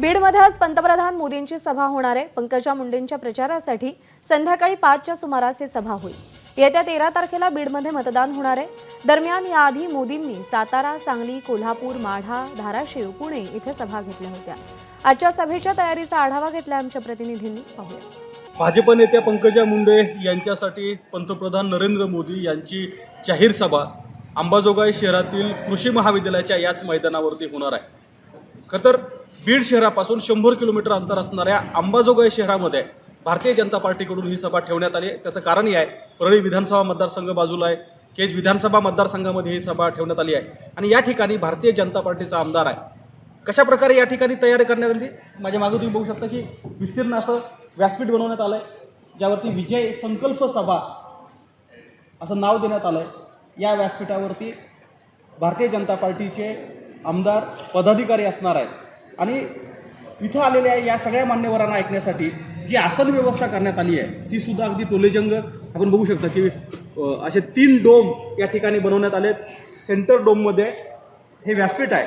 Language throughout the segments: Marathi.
बीडमध्ये आज पंतप्रधान मोदींची सभा होणार आहे. पंकजा मुंडेंच्या प्रचारासाठी संध्याकाळी पाचच्या सुमारास ही सभा होईल. येत्या तेरा तारखेला बीडमध्ये मतदान होणार आहे. दरम्यान याआधी मोदींनी सातारा सांगली कोल्हापूर माढा धाराशिव पुणे इथे सभा घेतल्या होत्या. आजच्या सभेच्या तयारीचा आढावा घेतला आमच्या प्रतिनिधींनी. पाहूया. भाजप नेत्या पंकजा मुंडे यांच्यासाठी पंतप्रधान नरेंद्र मोदी यांची जाहीर सभा अंबाजोगाई शहरातील कृषी महाविद्यालयाच्या याच मैदानावरती होणार आहे. खरं तर बीड शहरापासून शंभर किलोमीटर अंतर असणाऱ्या अंबाजोगाई शहरामध्ये भारतीय जनता पार्टीकडून ही सभा ठेवण्यात आली आहे. त्याचं कारणही आहे परळी विधानसभा मतदारसंघ बाजूला आहे. केज विधानसभा मतदारसंघामध्ये ही सभा ठेवण्यात आली आहे. आणि या ठिकाणी भारतीय जनता पार्टीचा आमदार आहे. कशा प्रकारे या ठिकाणी तयारी करण्यात आली? माझ्या मागे तुम्ही बघू शकता की विस्तीर्ण असं व्यासपीठ बनवण्यात आलं आहे ज्यावरती विजय संकल्प सभा असं नाव देण्यात आलं आहे या व्यासपीठावरती भारतीय जनता पार्टीचे आमदार पदाधिकारी असणार आहेत. आणि इथं आलेल्या या सगळ्या मान्यवरांना ऐकण्यासाठी जी आसन व्यवस्था करण्यात आली आहे ती सुद्धा अगदी टोलेजंग. आपण बघू शकता की असे तीन डोम या ठिकाणी बनवण्यात आले सेंटर डोममध्ये हे व्यासपीठ आहे.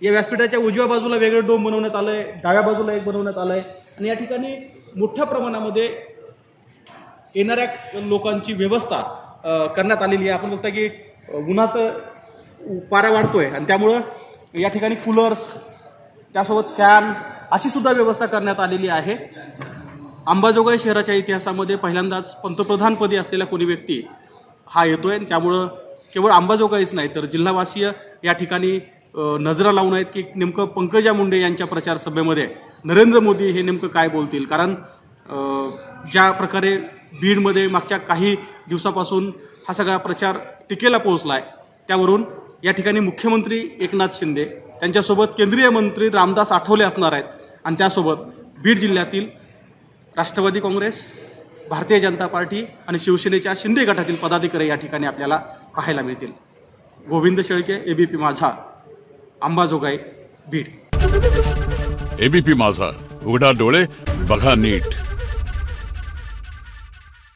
या व्यासपीठाच्या उजव्या बाजूला वेगळं डोम बनवण्यात आलं आहे डाव्या बाजूला एक बनवण्यात आलं आहे आणि या ठिकाणी मोठ्या प्रमाणामध्ये येणाऱ्या लोकांची व्यवस्था करण्यात आलेली आहे. आपण बघता की उन्हाचं पारा आहे आणि त्यामुळं या ठिकाणी कूलर्स त्यासोबत फॅन अशी सुद्धा व्यवस्था करण्यात आलेली आहे. अंबाजोगाई शहराच्या इतिहासामध्ये पहिल्यांदाच पंतप्रधानपदी असलेला कोणी व्यक्ती हा येतो आहे त्यामुळं केवळ अंबाजोगाईच नाही तर जिल्हावासीय या ठिकाणी नजरा लावून आहेत की नेमकं पंकजा मुंडे यांच्या प्रचार सभेमध्ये नरेंद्र मोदी हे नेमकं काय बोलतील? कारण ज्या प्रकारे बीडमध्ये मागच्या काही दिवसापासून हा सगळा प्रचार टिकेला पोहोचला आहे त्यावरून या ठिकाणी मुख्यमंत्री एकनाथ शिंदे त्यांच्यासोबत केंद्रीय मंत्री रामदास आठवले असणार आहेत. आणि त्यासोबत बीड जिल्ह्यातील राष्ट्रवादी काँग्रेस भारतीय जनता पार्टी आणि शिवसेनेच्या शिंदे गटातील पदाधिकारी या ठिकाणी आपल्याला पाहायला मिळतील. गोविंद शेळके एबीपी माझा अंबाजोगाई बीड. एबीपी माझा उघडा डोळे बघा नीट.